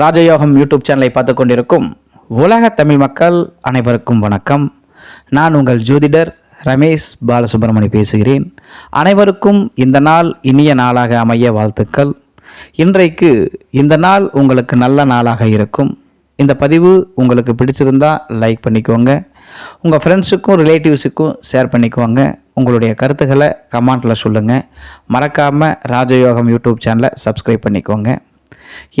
ராஜயோகம் யூடியூப் சேனலை பார்த்து கொண்டிருக்கும் உலக தமிழ் மக்கள் அனைவருக்கும் வணக்கம். நான் உங்கள் ஜோதிடர் ரமேஷ் பாலசுப்ரமணி பேசுகிறேன். அனைவருக்கும் இந்த நாள் இனிய நாளாக அமைய வாழ்த்துக்கள். இன்றைக்கு இந்த நாள் உங்களுக்கு நல்ல நாளாக இருக்கும். இந்த பதிவு உங்களுக்கு பிடிச்சிருந்தா லைக் பண்ணிக்கோங்க. உங்கள் ஃப்ரெண்ட்ஸுக்கும் ரிலேட்டிவ்ஸுக்கும் ஷேர் பண்ணிக்கோங்க. உங்களுடைய கருத்துக்களை கமெண்ட்டில் சொல்லுங்கள் மறக்காமல் ராஜயோகம் யூடியூப் சேனலை சப்ஸ்கிரைப் பண்ணிக்கோங்க.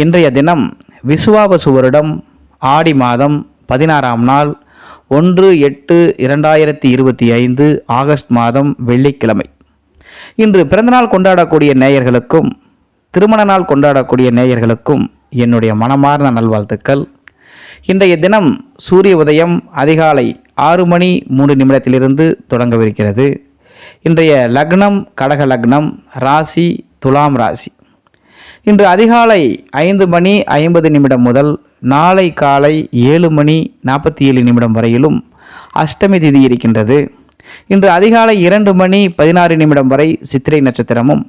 இன்றைய தினம் விசுவாபசுவரிடம் ஆடி மாதம் பதினாறாம் நாள் ஒன்று எட்டு இரண்டாயிரத்தி இருபத்தி ஐந்து ஆகஸ்ட் மாதம் வெள்ளிக்கிழமை. இன்று பிறந்தநாள் கொண்டாடக்கூடிய நேயர்களுக்கும் திருமண நாள் கொண்டாடக்கூடிய நேயர்களுக்கும் என்னுடைய மனமார்ந்த நல்வாழ்த்துக்கள். இன்றைய தினம் சூரிய உதயம் அதிகாலை ஆறு மணி மூன்று நிமிடத்திலிருந்து தொடங்கவிருக்கிறது. இன்றைய லக்னம் கடக லக்னம் ராசி துலாம் ராசி. இன்று அதிகாலை ஐந்து மணி ஐம்பது நிமிடம் முதல் நாளை காலை ஏழு மணி நாற்பத்தி ஏழு நிமிடம் வரையிலும் அஷ்டமி திதி இருக்கின்றது. இன்று அதிகாலை இரண்டு மணி பதினாறு நிமிடம் வரை சித்திரை நட்சத்திரமும்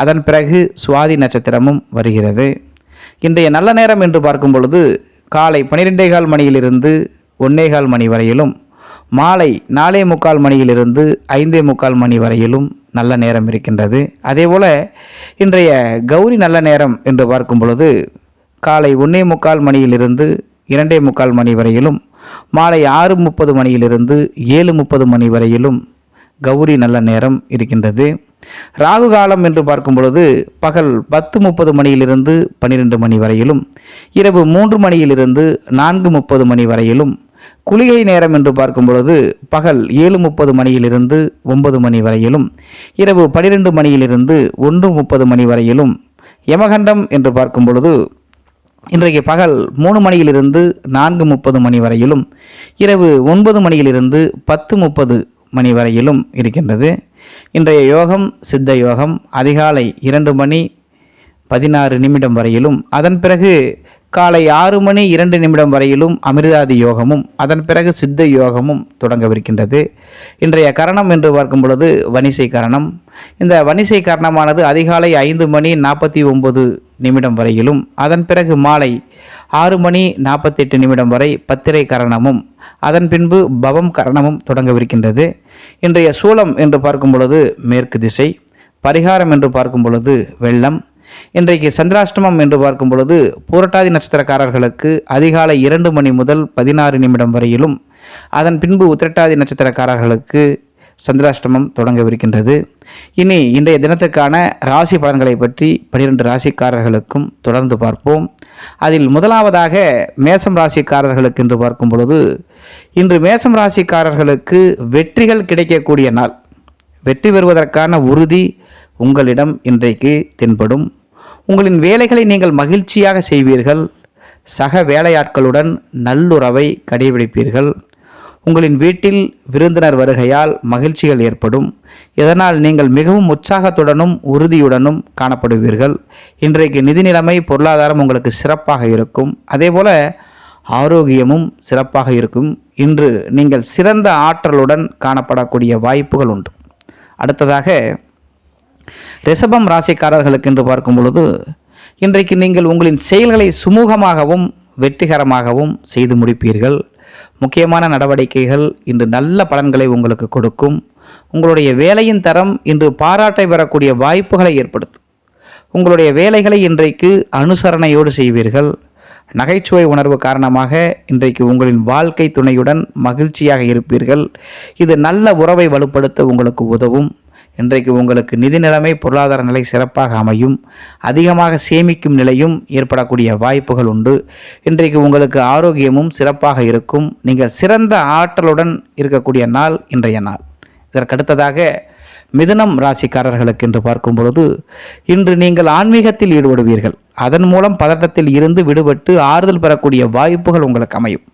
அதன் பிறகு சுவாதி நட்சத்திரமும் வருகிறது. இன்றைய நல்ல நேரம் என்று பார்க்கும் பொழுது காலை பனிரெண்டே கால் மணியிலிருந்து ஒன்னே கால் மணி வரையிலும் மாலை நாலே முக்கால் மணியிலிருந்து ஐந்தே முக்கால் மணி வரையிலும் நல்ல நேரம் இருக்கின்றது. அதேபோல் இன்றைய கௌரி நல்ல நேரம் என்று பார்க்கும் பொழுது காலை ஒன்னே முக்கால் மணியிலிருந்து இரண்டே முக்கால் மணி வரையிலும் மாலை ஆறு முப்பது மணியிலிருந்து ஏழு முப்பது மணி வரையிலும் கௌரி நல்ல நேரம் இருக்கின்றது. ராகு காலம் என்று பார்க்கும் பொழுது பகல் பத்து முப்பது மணியிலிருந்து பன்னிரெண்டு மணி வரையிலும் இரவு மூன்று மணியிலிருந்து நான்கு முப்பது மணி வரையிலும் குளிகை நேரம் என்று பார்க்கும் பொழுது பகல் ஏழு முப்பது மணியிலிருந்து ஒன்பது மணி வரையிலும் இரவு பனிரெண்டு மணியிலிருந்து ஒன்று முப்பது மணி வரையிலும் யமகண்டம் என்று பார்க்கும் பொழுது இன்றைக்கு பகல் மூணு மணியிலிருந்து நான்கு முப்பது மணி வரையிலும் இரவு ஒன்பது மணியிலிருந்து பத்து முப்பது மணி வரையிலும் இருக்கின்றது. இன்றைய யோகம் சித்த யோகம் அதிகாலை இரண்டு மணி பதினாறு நிமிடம் வரையிலும் அதன் பிறகு காலை ஆறு மணி இரண்டு நிமிடம் வரையிலும் அமிர்தாதி யோகமும் அதன் பிறகு சித்த யோகமும் தொடங்கவிருக்கின்றது. இன்றைய கரணம் என்று பார்க்கும் பொழுது வனிசை கரணம். இந்த வனிசை கரணமானது அதிகாலை ஐந்து மணி நாற்பத்தி ஒன்பது நிமிடம் வரையிலும் அதன் பிறகு மாலை ஆறு மணி நாற்பத்தெட்டு நிமிடம் வரை பத்திரை கரணமும் அதன் பின்பு பவம் கரணமும் தொடங்கவிருக்கின்றது. இன்றைய சூலம் என்று பார்க்கும் பொழுது மேற்கு திசை பரிகாரம் என்று பார்க்கும் பொழுது வெள்ளம் இன்றைக்கு சந்திராஷ்டமம் என்று பார்க்கும் பொழுது பூரட்டாதி நட்சத்திரக்காரர்களுக்கு அதிகாலை இரண்டு மணி முதல் பதினாறு நிமிடம் வரையிலும் அதன் பின்பு உத்திரட்டாதி நட்சத்திரக்காரர்களுக்கு சந்திராஷ்டமம் தொடங்கவிருக்கின்றது. இனி இன்றைய தினத்துக்கான ராசி பலன்களை பற்றி பனிரெண்டு ராசிக்காரர்களுக்கும் தொடர்ந்து பார்ப்போம். அதில் முதலாவதாக மேசம் ராசிக்காரர்களுக்கு என்று பார்க்கும் பொழுது இன்று மேசம் ராசிக்காரர்களுக்கு வெற்றிகள் கிடைக்கக்கூடிய நாள். வெற்றி பெறுவதற்கான உறுதி உங்களிடம் இன்றைக்கு தென்படும். உங்களின் வேலைகளை நீங்கள் மகிழ்ச்சியாக செய்வீர்கள். சக வேலையாட்களுடன் நல்லுறவை கடைபிடிப்பீர்கள். உங்களின் வீட்டில் விருந்தினர் வருகையால் மகிழ்ச்சிகள் ஏற்படும். இதனால் நீங்கள் மிகவும் உற்சாகத்துடனும் உறுதியுடனும் காணப்படுவீர்கள். இன்றைக்கு நிதி நிலைமை பொருளாதாரம் உங்களுக்கு சிறப்பாக இருக்கும். அதேபோல் ஆரோக்கியமும் சிறப்பாக இருக்கும். இன்று நீங்கள் சிறந்த ஆற்றலுடன் காணப்படக்கூடிய வாய்ப்புகள் உண்டு. அடுத்ததாக ரிஷபம் ராசிக்காரர்களுக்கு என்று பார்க்கும் பொழுது இன்றைக்கு நீங்கள் உங்களின் செயல்களை சுமூகமாகவும் வெற்றிகரமாகவும் செய்து முடிப்பீர்கள். முக்கியமான நடவடிக்கைகள் இன்று நல்ல பலன்களை உங்களுக்கு கொடுக்கும். உங்களுடைய வேலையின் தரம் இன்று பாராட்டை பெறக்கூடிய வாய்ப்புகளை ஏற்படுத்தும். உங்களுடைய வேலைகளை இன்றைக்கு அனுசரணையோடு செய்வீர்கள். நகைச்சுவை உணர்வு காரணமாக இன்றைக்கு உங்களின் வாழ்க்கை துணையுடன் மகிழ்ச்சியாக இருப்பீர்கள். இது நல்ல உறவை வலுப்படுத்த உங்களுக்கு உதவும். இன்றைக்கு உங்களுக்கு நிதி நிலைமை பொருளாதார நிலை சிறப்பாக அமையும். அதிகமாக சேமிக்கும் நிலையும் ஏற்படக்கூடிய வாய்ப்புகள் உண்டு. இன்றைக்கு உங்களுக்கு ஆரோக்கியமும் சிறப்பாக இருக்கும். நீங்கள் சிறந்த ஆற்றலுடன் இருக்கக்கூடிய நாள் இன்றைய நாள். இதற்கடுத்ததாக மிதுனம் ராசிக்காரர்களுக்கு என்று பார்க்கும் பொழுது இன்று நீங்கள் ஆன்மீகத்தில் ஈடுபடுவீர்கள். அதன் மூலம் பதட்டத்தில் இருந்து விடுபட்டு ஆறுதல் பெறக்கூடிய வாய்ப்புகள் உங்களுக்கு அமையும்.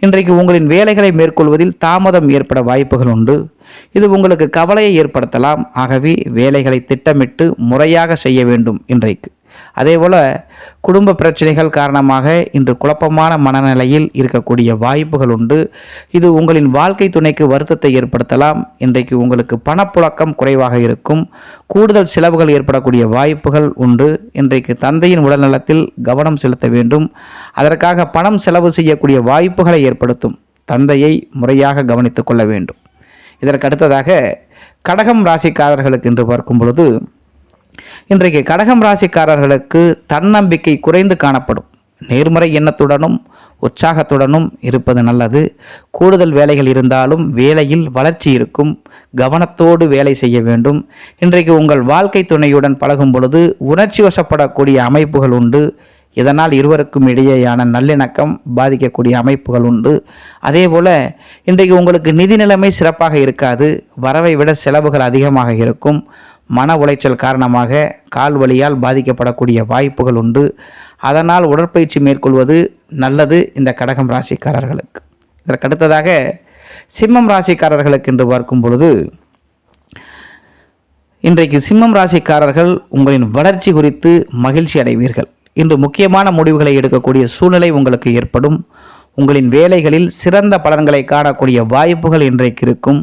இன்றைக்கு உங்களின் வேலைகளை மேற்கொள்வதில் தாமதம் ஏற்பட வாய்ப்புகள் உண்டு. இது உங்களுக்கு கவலையை ஏற்படுத்தலாம். ஆகவே வேலைகளை திட்டமிட்டு முறையாக செய்ய வேண்டும் இன்றைக்கு. அதேபோல் குடும்ப பிரச்சனைகள் காரணமாக இன்று குழப்பமான மனநிலையில் இருக்கக்கூடிய வாய்ப்புகள் உண்டு. இது உங்களின் வாழ்க்கை துணைக்கு வருத்தத்தை ஏற்படுத்தலாம். இன்றைக்கு உங்களுக்கு பணப்புழக்கம் குறைவாக இருக்கும். கூடுதல் செலவுகள் ஏற்படக்கூடிய வாய்ப்புகள் உண்டு. இன்றைக்கு தந்தையின் உடல்நலத்தில் கவனம் செலுத்த வேண்டும். அதற்காக பணம் செலவு செய்யக்கூடிய வாய்ப்புகளை ஏற்படுத்தும் தந்தையை முறையாக கவனித்து கொள்ள வேண்டும். இதற்கு அடுத்ததாக கடகம் ராசிக்காரர்களுக்கு என்று பார்க்கும் பொழுது இன்றைக்கு கடகம் ராசிக்காரர்களுக்கு தன்னம்பிக்கை குறைந்து காணப்படும். நேர்மறை எண்ணத்துடனும் உற்சாகத்துடனும் இருப்பது நல்லது. கூடுதல் வேலைகள் இருந்தாலும் வேலையில் வளர்ச்சி இருக்கும். கவனத்தோடு வேலை செய்ய வேண்டும். இன்றைக்கு உங்கள் வாழ்க்கை துணையுடன் பழகும் பொழுது உணர்ச்சி வசப்படக்கூடிய அமைப்புகள் உண்டு. இதனால் இருவருக்கும் இடையேயான நல்லிணக்கம் பாதிக்கக்கூடிய அமைப்புகள் உண்டு. அதே போல் இன்றைக்கு உங்களுக்கு நிதி நிலைமை சிறப்பாக இருக்காது. வரவை விட செலவுகள் அதிகமாக இருக்கும். மன உளைச்சல் காரணமாக கால் வலியால் பாதிக்கப்படக்கூடிய வாய்ப்புகள் உண்டு. அதனால் உடற்பயிற்சி மேற்கொள்வது நல்லது இந்த கடகம் ராசிக்காரர்களுக்கு. இதற்கு அடுத்ததாக சிம்மம் ராசிக்காரர்களுக்கு என்று பார்க்கும் பொழுது இன்றைக்கு சிம்மம் ராசிக்காரர்கள் உங்களின் வளர்ச்சி குறித்து மகிழ்ச்சி அடைவீர்கள். இன்று முக்கியமான முடிவுகளை எடுக்கக்கூடிய சூழ்நிலை உங்களுக்கு ஏற்படும். உங்களின் வேலைகளில் சிறந்த பலன்களை காணக்கூடிய வாய்ப்புகள் இன்றைக்கு இருக்கும்.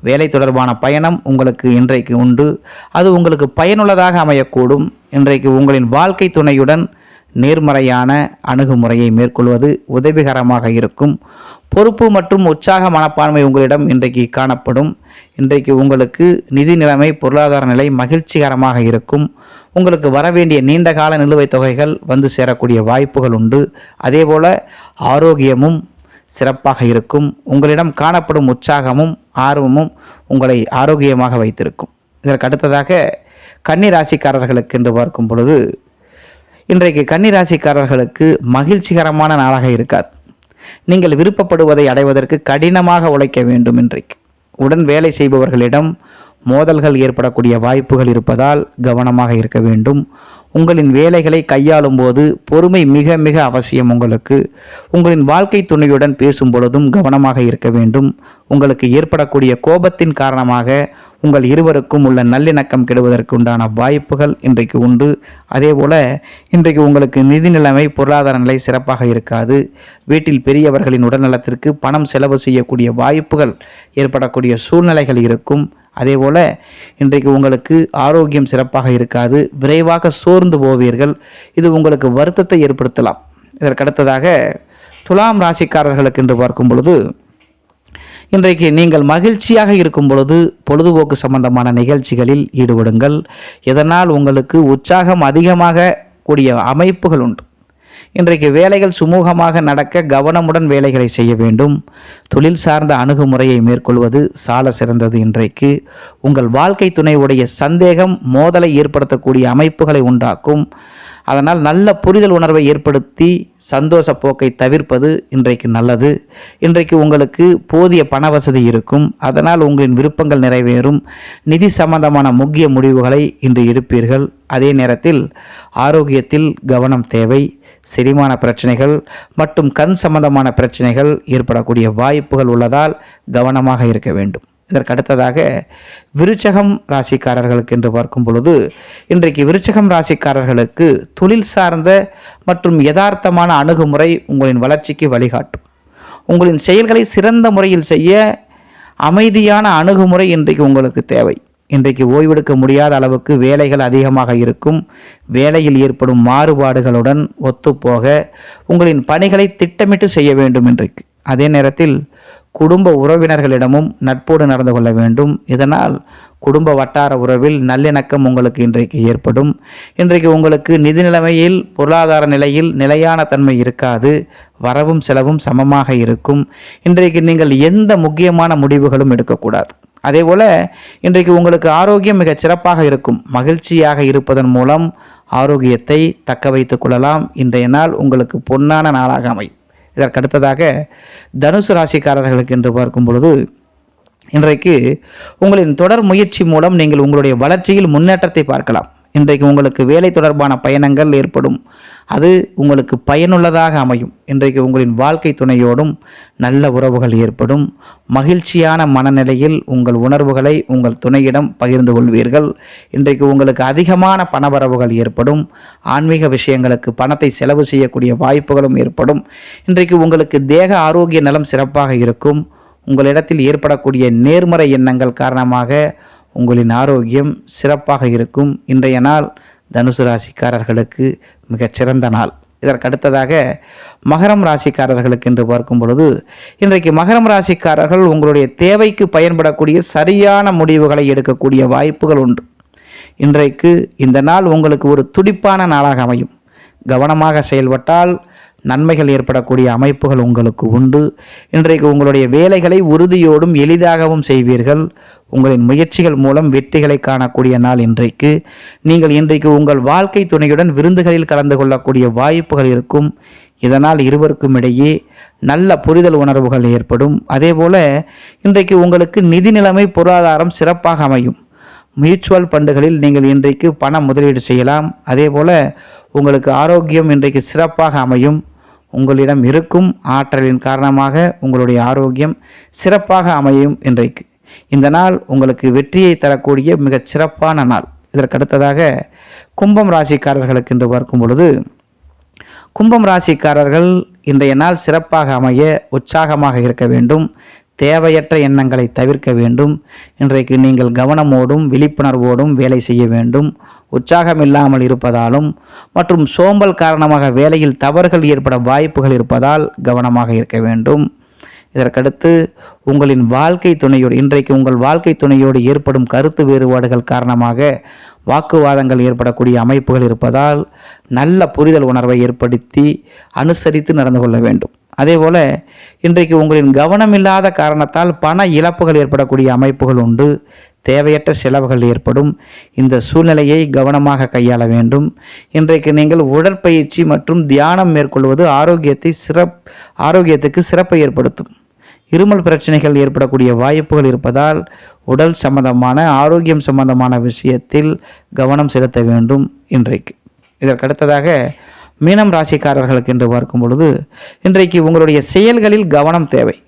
வேலை தொடர்பான பயணம் உங்களுக்கு இன்றைக்கு உண்டு. அது உங்களுக்கு பயனுள்ளதாக அமையக்கூடும். இன்றைக்கு உங்களின் வாழ்க்கை துணையுடன் நேர்மறையான அணுகுமுறையை மேற்கொள்வது உதவிகரமாக இருக்கும். பொறுப்பு மற்றும் உற்சாக மனப்பான்மை உங்களிடம் இன்றைக்கு காணப்படும். இன்றைக்கு உங்களுக்கு நிதி நிலைமை பொருளாதார நிலை மகிழ்ச்சிகரமாக இருக்கும். உங்களுக்கு வரவேண்டிய நீண்ட கால நிலுவைத் தொகைகள் வந்து சேரக்கூடிய வாய்ப்புகள் உண்டு. அதேபோல ஆரோக்கியமும் சிறப்பாக இருக்கும். உங்களிடம் காணப்படும் உற்சாகமும் ஆர்வமும் உங்களை ஆரோக்கியமாக வைத்திருக்கும். இதற்கு அடுத்ததாக கன்னி ராசிக்காரர்களுக்கு என்று பார்க்கும் பொழுது இன்றைக்கு கன்னி ராசிக்காரர்களுக்கு மகிழ்ச்சிகரமான நாளாக இருக்காது. நீங்கள் விருப்பப்படுவதை அடைவதற்கு கடினமாக உழைக்க வேண்டும் இன்றைக்கு. உடன் வேலை செய்பவர்களிடம் மோதல்கள் ஏற்படக்கூடிய வாய்ப்புகள் இருப்பதால் கவனமாக இருக்க வேண்டும். உங்களின் வேலைகளை கையாளும் போது பொறுமை மிக மிக அவசியம் உங்களுக்கு. உங்களின் வாழ்க்கை துணையுடன் பேசும் பொழுதும் கவனமாக இருக்க வேண்டும். உங்களுக்கு ஏற்படக்கூடிய கோபத்தின் காரணமாக உங்கள் இருவருக்கும் உள்ள நல்லிணக்கம் கெடுவதற்கு உண்டான வாய்ப்புகள் இன்றைக்கு உண்டு. அதேபோல இன்றைக்கு உங்களுக்கு நிதி நிலைமை பொருளாதார நிலை சிறப்பாக இருக்காது. வீட்டில் பெரியவர்களின் உடல்நலத்திற்கு பணம் செலவு செய்யக்கூடிய வாய்ப்புகள் ஏற்படக்கூடிய சூழ்நிலைகள் இருக்கும். அதேபோல் இன்றைக்கு உங்களுக்கு ஆரோக்கியம் சிறப்பாக இருக்காது விரைவாக சோர்ந்து போவீர்கள். இது உங்களுக்கு வருத்தத்தை ஏற்படுத்தலாம். இதற்கடுத்ததாக துலாம் ராசிக்காரர்களுக்கு என்று பார்க்கும் பொழுது இன்றைக்கு நீங்கள் மகிழ்ச்சியாக இருக்கும் பொழுது பொழுதுபோக்கு சம்பந்தமான நிகழ்ச்சிகளில் ஈடுபடுங்கள். இதனால் உங்களுக்கு உற்சாகம் அதிகமாக கூடிய அமைப்புகள் உண்டு. இன்றைக்கு வேலைகள் சுமூகமாக நடக்க கவனமுடன் வேலைகளை செய்ய வேண்டும். தொழில் சார்ந்த அணுகுமுறையை மேற்கொள்வது சால சிறந்தது இன்றைக்கு. உங்கள் வாழ்க்கை துணையுடைய சந்தேகம் மோதலை ஏற்படுத்தக்கூடிய அமைப்புகளை உண்டாக்கும். அதனால் நல்ல புரிதல் உணர்வை ஏற்படுத்தி சந்தோஷ போக்கை தவிர்ப்பது இன்றைக்கு நல்லது. இன்றைக்கு உங்களுக்கு போதிய பண வசதி இருக்கும். அதனால் உங்களின் விருப்பங்கள் நிறைவேறும். நிதி சம்பந்தமான முக்கிய முடிவுகளை இன்று எடுப்பீர்கள். அதே நேரத்தில் ஆரோக்கியத்தில் கவனம் தேவை. செரிமான பிரச்சனைகள் மற்றும் கண் சம்பந்தமான பிரச்சனைகள் ஏற்படக்கூடிய வாய்ப்புகள் உள்ளதால் கவனமாக இருக்க வேண்டும். இதற்கு அடுத்ததாக விருச்சகம் ராசிக்காரர்களுக்கு என்று பார்க்கும் பொழுது இன்றைக்கு விருச்சகம் ராசிக்காரர்களுக்கு தொழில் சார்ந்த மற்றும் யதார்த்தமான அணுகுமுறை உங்களின் வளர்ச்சிக்கு வழிகாட்டும். உங்களின் செயல்களை சிறந்த முறையில் செய்ய அமைதியான அணுகுமுறை இன்றைக்கு உங்களுக்கு தேவை. இன்றைக்கு ஓய்வெடுக்க முடியாத அளவுக்கு வேலைகள் அதிகமாக இருக்கும். வேலையில் ஏற்படும் மாறுபாடுகளுடன் ஒத்துப்போக உங்களின் பணிகளை திட்டமிட்டு செய்ய வேண்டும் இன்றைக்கு. அதே நேரத்தில் குடும்ப உறவினர்களிடமும் நட்போடு நடந்து கொள்ள வேண்டும். இதனால் குடும்ப வட்டார உறவில் நல்லிணக்கம் உங்களுக்கு இன்றைக்கு ஏற்படும். இன்றைக்கு உங்களுக்கு நிதி நிலைமையில் பொருளாதார நிலையில் நிலையான தன்மை இருக்காது. வரவும் செலவும் சமமாக இருக்கும். இன்றைக்கு நீங்கள் எந்த முக்கியமான முடிவுகளும் எடுக்கக்கூடாது. அதேபோல இன்றைக்கு உங்களுக்கு ஆரோக்கியம் மிகச் சிறப்பாக இருக்கும். மகிழ்ச்சியாக இருப்பதன் மூலம் ஆரோக்கியத்தை தக்க வைத்து கொள்ளலாம். இன்றைய நாள் உங்களுக்கு பொன்னான நாளாக அமையும். இதற்கடுத்ததாக தனுசு ராசிக்காரர்களுக்கு என்று பார்க்கும் பொழுது இன்றைக்கு உங்களின் தொடர் முயற்சி மூலம் நீங்கள் உங்களுடைய வளர்ச்சியில் முன்னேற்றத்தை பார்க்கலாம். இன்றைக்கு உங்களுக்கு வேலை தொடர்பான பயணங்கள் ஏற்படும். அது உங்களுக்கு பயனுள்ளதாக அமையும். இன்றைக்கு உங்களின் வாழ்க்கை துணையோடும் நல்ல உறவுகள் ஏற்படும். மகிழ்ச்சியான மனநிலையில் உங்கள் உணர்வுகளை உங்கள் துணையிடம் பகிர்ந்து கொள்வீர்கள். இன்றைக்கு உங்களுக்கு அதிகமான பணவரவுகள் ஏற்படும். ஆன்மீக விஷயங்களுக்கு பணத்தை செலவு செய்யக்கூடிய வாய்ப்புகளும் ஏற்படும். இன்றைக்கு உங்களுக்கு தேக ஆரோக்கிய நலம் சிறப்பாக இருக்கும். உங்களிடத்தில் ஏற்படக்கூடிய நேர்மறை எண்ணங்கள் காரணமாக உங்களின் ஆரோக்கியம் சிறப்பாக இருக்கும். இன்றைய நாள் தனுசு ராசிக்காரர்களுக்கு மிகச்சிறந்த நாள். இதற்கு அடுத்ததாக மகரம் ராசிக்காரர்களுக்கு என்று பார்க்கும் பொழுது இன்றைக்கு மகரம் ராசிக்காரர்கள் உங்களுடைய தேவைக்கு பயன்படக்கூடிய சரியான முடிவுகளை எடுக்கக்கூடிய வாய்ப்புகள் உண்டு. இன்றைக்கு இந்த நாள் உங்களுக்கு ஒரு துடிப்பான நாளாக அமையும். கவனமாக செயல்பட்டால் நன்மைகள் ஏற்படக்கூடிய அமைப்புகள் உங்களுக்கு உண்டு. இன்றைக்கு உங்களுடைய வேலைகளை உறுதியோடும் எளிதாகவும் செய்வீர்கள். உங்களின் முயற்சிகள் மூலம் வெற்றிகளை காணக்கூடிய நாள் இன்றைக்கு. நீங்கள் இன்றைக்கு உங்கள் வாழ்க்கை துணையுடன் விருந்துகளில் கலந்து கொள்ளக்கூடிய வாய்ப்புகள் இருக்கும். இதனால் இருவருக்கும் இடையே நல்ல புரிதல் உணர்வுகள் ஏற்படும். அதேபோல இன்றைக்கு உங்களுக்கு நிதி நிலைமை பொருளாதாரம் சிறப்பாக அமையும். மியூச்சுவல் ஃபண்டுகளில் நீங்கள் இன்றைக்கு பணம் முதலீடு செய்யலாம். அதே போல் உங்களுக்கு ஆரோக்கியம் இன்றைக்கு சிறப்பாக அமையும். உங்களிடம் இருக்கும் ஆற்றலின் காரணமாக உங்களுடைய ஆரோக்கியம் சிறப்பாக அமையும் இன்றைக்கு. இந்த நாள் உங்களுக்கு வெற்றியை தரக்கூடிய மிகச் சிறப்பான நாள். இதற்கு அடுத்ததாக கும்பம் ராசிக்காரர்களுக்கு என்று பார்க்கும் பொழுது கும்பம் ராசிக்காரர்கள் இன்றைய நாள் சிறப்பாக அமைய உற்சாகமாக இருக்க வேண்டும். தேவையற்ற எண்ணங்களை தவிர்க்க வேண்டும். இன்றைக்கு நீங்கள் கவனமோடும் விழிப்புணர்வோடும் வேலை செய்ய வேண்டும். உற்சாகம் இல்லாமல் இருப்பதாலும் மற்றும் சோம்பல் காரணமாக வேலையில் தவறுகள் ஏற்பட வாய்ப்புகள் இருப்பதால் கவனமாக இருக்க வேண்டும். இதற்கடுத்து உங்களின் வாழ்க்கை துணையோடு இன்றைக்கு உங்கள் வாழ்க்கை துணையோடு ஏற்படும் கருத்து வேறுபாடுகள் காரணமாக வாக்குவாதங்கள் ஏற்படக்கூடிய அமைப்புகள் இருப்பதால் நல்ல புரிதல் உணர்வை ஏற்படுத்தி அனுசரித்து நடந்து கொள்ள வேண்டும். அதேபோல் இன்றைக்கு உங்களின் கவனம் இல்லாத காரணத்தால் பண இழப்புகள் ஏற்படக்கூடிய அமைப்புகள் உண்டு. தேவையற்ற செலவுகள் ஏற்படும். இந்த சூழ்நிலையை கவனமாக கையாள வேண்டும். இன்றைக்கு நீங்கள் உடற்பயிற்சி மற்றும் தியானம் மேற்கொள்வது ஆரோக்கியத்தை சிறப் ஆரோக்கியத்துக்கு சிறப்பை ஏற்படுத்தும். இருமல் பிரச்சனைகள் ஏற்படக்கூடிய வாய்ப்புகள் இருப்பதால் உடல் சம்பந்தமான ஆரோக்கியம் சம்பந்தமான விஷயத்தில் கவனம் செலுத்த வேண்டும் இன்றைக்கு. இதற்கடுத்ததாக மீனம் ராசிக்காரர்களுக்கு என்று பார்க்கும் பொழுது இன்றைக்கு உங்களுடைய செயல்களில் கவனம் தேவை.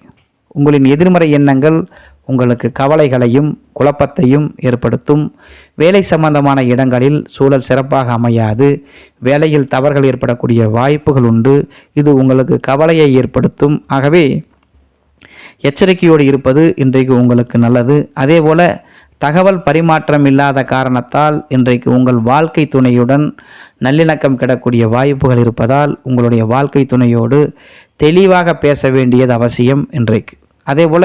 உங்களின் எதிர்மறை எண்ணங்கள் உங்களுக்கு கவலைகளையும் குழப்பத்தையும் ஏற்படுத்தும். வேலை சம்பந்தமான இடங்களில் சூழல் சிறப்பாக அமையாது. வேலையில் தவறுகள் ஏற்படக்கூடிய வாய்ப்புகள் உண்டு. இது உங்களுக்கு கவலையை ஏற்படுத்தும். ஆகவே எச்சரிக்கையோடு இருப்பது இன்றைக்கு உங்களுக்கு நல்லது. அதேபோல தகவல் பரிமாற்றம் இல்லாத காரணத்தால் இன்றைக்கு உங்கள் வாழ்க்கை துணையுடன் நல்லிணக்கம் கிடக்கூடிய வாய்ப்புகள் இருப்பதால் உங்களுடைய வாழ்க்கை துணையோடு தெளிவாக பேச வேண்டியது அவசியம் இன்றைக்கு. அதேபோல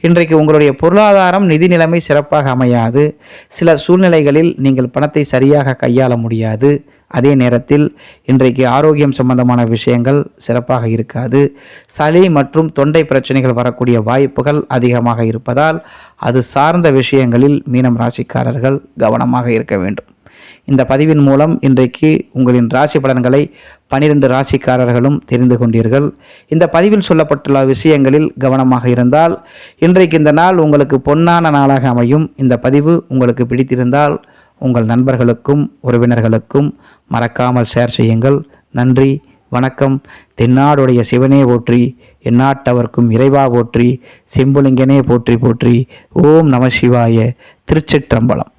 இன்றைக்கு உங்களுடைய பொருளாதாரம் நிதி நிலைமை சிறப்பாக அமையாது. சில சூழ்நிலைகளில் நீங்கள் பணத்தை சரியாக கையாள முடியாது. அதே நேரத்தில் இன்றைக்கு ஆரோக்கியம் சம்பந்தமான விஷயங்கள் சிறப்பாக இருக்காது. சளி மற்றும் தொண்டை பிரச்சனைகள் வரக்கூடிய வாய்ப்புகள் அதிகமாக இருப்பதால் அது சார்ந்த விஷயங்களில் மீனம் ராசிக்காரர்கள் கவனமாக இருக்க வேண்டும். இந்த பதிவின் மூலம் இன்றைக்கு உங்களின் ராசி பலன்களை பனிரெண்டு ராசிக்காரர்களும் தெரிந்து கொண்டீர்கள். இந்த பதிவில் சொல்லப்பட்டுள்ள விஷயங்களில் கவனமாக இருந்தால் இன்றைக்கு இந்த நாள் உங்களுக்கு பொன்னான நாளாக அமையும். இந்த பதிவு உங்களுக்கு பிடித்திருந்தால் உங்கள் நண்பர்களுக்கும் உறவினர்களுக்கும் மறக்காமல் ஷேர் செய்யுங்கள். நன்றி வணக்கம். தென்னாடுடைய சிவனே போற்றி எந்நாட்டவர்க்கும் இறைவா போற்றி சிம்புலிங்கனே போற்றி போற்றி. ஓம் நம சிவாய. திருச்சிற்றம்பலம்.